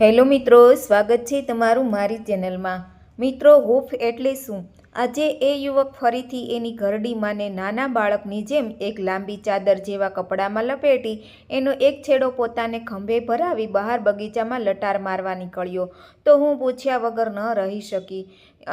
Hello મિત્રો, સ્વાગત છે તમારું મારી ચેનલમાં. મિત્રો હૂફ એટલે શું? આજે એ યુવક ફરીથી એની ઘરડી માને નાના બાળકની જેમ એક લાંબી ચાદર જેવા કપડામાં લપેટી, એનો એક છેડો પોતાને ખંભે ભરાવી બહાર બગીચામાં લટાર મારવા નીકળ્યો. તો હું પૂછ્યા વગર ન રહી શકી.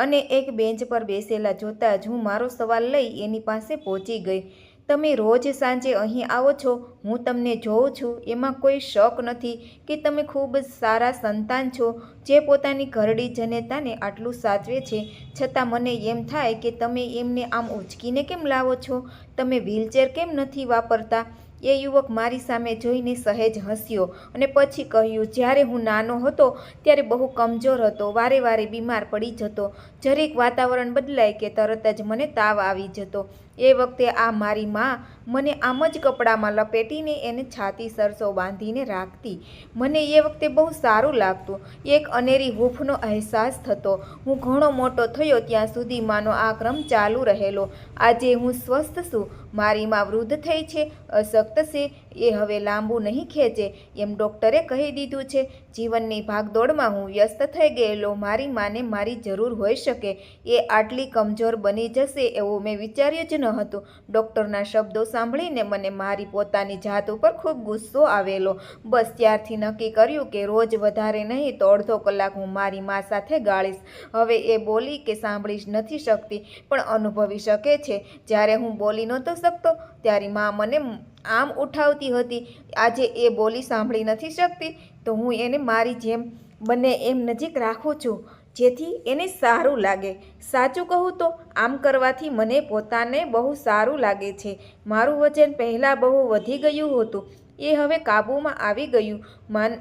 અને એક બેન્ચ પર બેસેલા જોતાં જ હું મારો સવાલ લઈ એની પાસે પહોંચી ગઈ. તમે રોજ સાંજે અહીં આવો છો, હું તમને જોઉં છું, એમાં કોઈ શક નથી કે તમે ખૂબ સારા સંતાન છો, જે પોતાની ઘરડી જનેતાને આટલું સાચવે છે. છતાં મને એમ થાય કે તમે એમને આમ ઉચકીને કેમ લાવો છો? તમે વ્હીલચેર કેમ નથી વાપરતા? એ યુવક મારી સામે જોઈને સહેજ હસ્યો અને પછી કહ્યું, જ્યારે હું નાનો હતો, ત્યારે બહુ કમજોર હતો, વારે વારે બીમાર પડી જતો. જરીક વાતાવરણ બદલાય કે તરત જ મને તાવ આવી જતો. એ વખતે આ મારી માં મને આમ જ કપડામાં લપેટીને એને છાતી સરસો બાંધીને રાખતી. મને એ વખતે બહુ સારું લાગતું. એક અનેરી હૂંફનો અહેસાસ થતો. હું ઘણો મોટો થયો ત્યાં સુધી માનો આ ક્રમ ચાલુ રહેલો. આજે હું સ્વસ્થ છું. મારી માં વૃદ્ધ થઈ છે, અશક્ત છે, એ હવે લાંબુ નહીં ખેંચે. એમ ડૉક્ટરે કહી દીધું છે, જીવનની ભાગદોડમાં હું વ્યસ્ત થઈ ગયેલો. મારી માને મારી જરૂર હોઈ શકે. એ આટલી કમજોર બની જશે એવું મેં વિચાર્યું જ ન હતું. ડૉક્ટરના શબ્દો સાંભળીને મને મારી પોતાની જાત ઉપર ખૂબ ગુસ્સો આવેલો. બસ ત્યારથી નક્કી કર્યું કે રોજ વધારે નહીં તો અડધો કલાક હું મારી મા સાથે ગાળીશ. હવે એ બોલી કે સાંભળી નથી શકતી, પણ અનુભવી શકે છે. જ્યારે હું બોલી નહોતો શકતો, ત્યારે મા મને આમ ઉઠાવતી હતી, આજે એ બોલી સાંભળી નથી શકતી, તો હું એને મારી જેમ બને એમ નજીક રાખું છું. જેથી એને સારું લાગે. સાચું કહું તો આમ કરવાથી મને પોતાને બહુ સારું લાગે છે. મારું વજન પહેલાં બહુ વધી ગયું હતું. એ હવે કાબૂમાં આવી ગયું. માન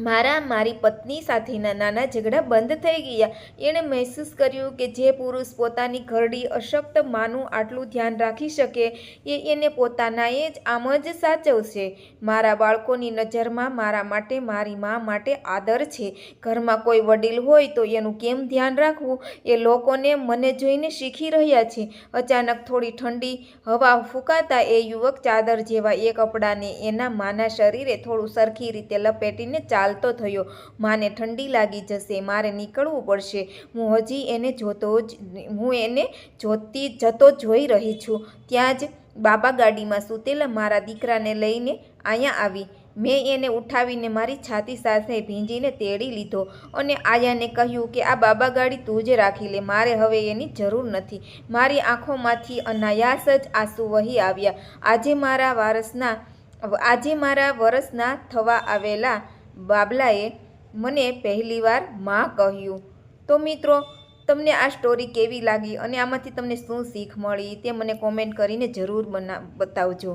મારા, મારી પત્ની સાથેના નાના ઝઘડા બંધ થઈ ગયા. એણે મહેસૂસ કર્યું કે જે પુરુષ પોતાની ઘરડી અશક્ત માનું આટલું ધ્યાન રાખી શકે, એ એને પોતાનાએ જ આમ જ સાચવશે. મારા બાળકોની નજરમાં મારા માટે, મારી મા માટે આદર છે. ઘરમાં કોઈ વડીલ હોય તો એનું કેમ ધ્યાન રાખવું? એ લોકોને મને જોઈને શીખી રહ્યા છે. અચાનક થોડી ઠંડી હવા ફૂંકાતા એ યુવક ચાદર જેવા એ કપડાને એના માના શરીરે થોડું સરખી રીતે લપેટીને ચાલ ચાલતો થયો. માને ઠંડી લાગી જશે, મારે નીકળવું પડશે. હું હજી એને જોતો જ હું એને જોતી, જતો જોઈ રહી છું. ત્યાં જ બાબા ગાડીમાં સૂતેલા મારા દીકરાને લઈને અહીંયા આવી. મેં એને ઉઠાવીને મારી છાતી સાથે ભીંજીને તેડી લીધો અને આયાને કહ્યું કે, આ બાબા ગાડી તું જ રાખી લે, મારે હવે એની જરૂર નથી. મારી આંખોમાંથી અનાયાસ જ આંસુ વહી આવ્યા. આજે મારા વારસના, આજે મારા વરસના થવા આવેલા બાબલાએ મને પહેલીવારમાં કહ્યું, તો મિત્રો, તમને આ સ્ટોરી કેવી લાગી અને આમાંથી તમને શું શીખ મળી તે મને કોમેન્ટ કરીને જરૂર બના, બતાવજો.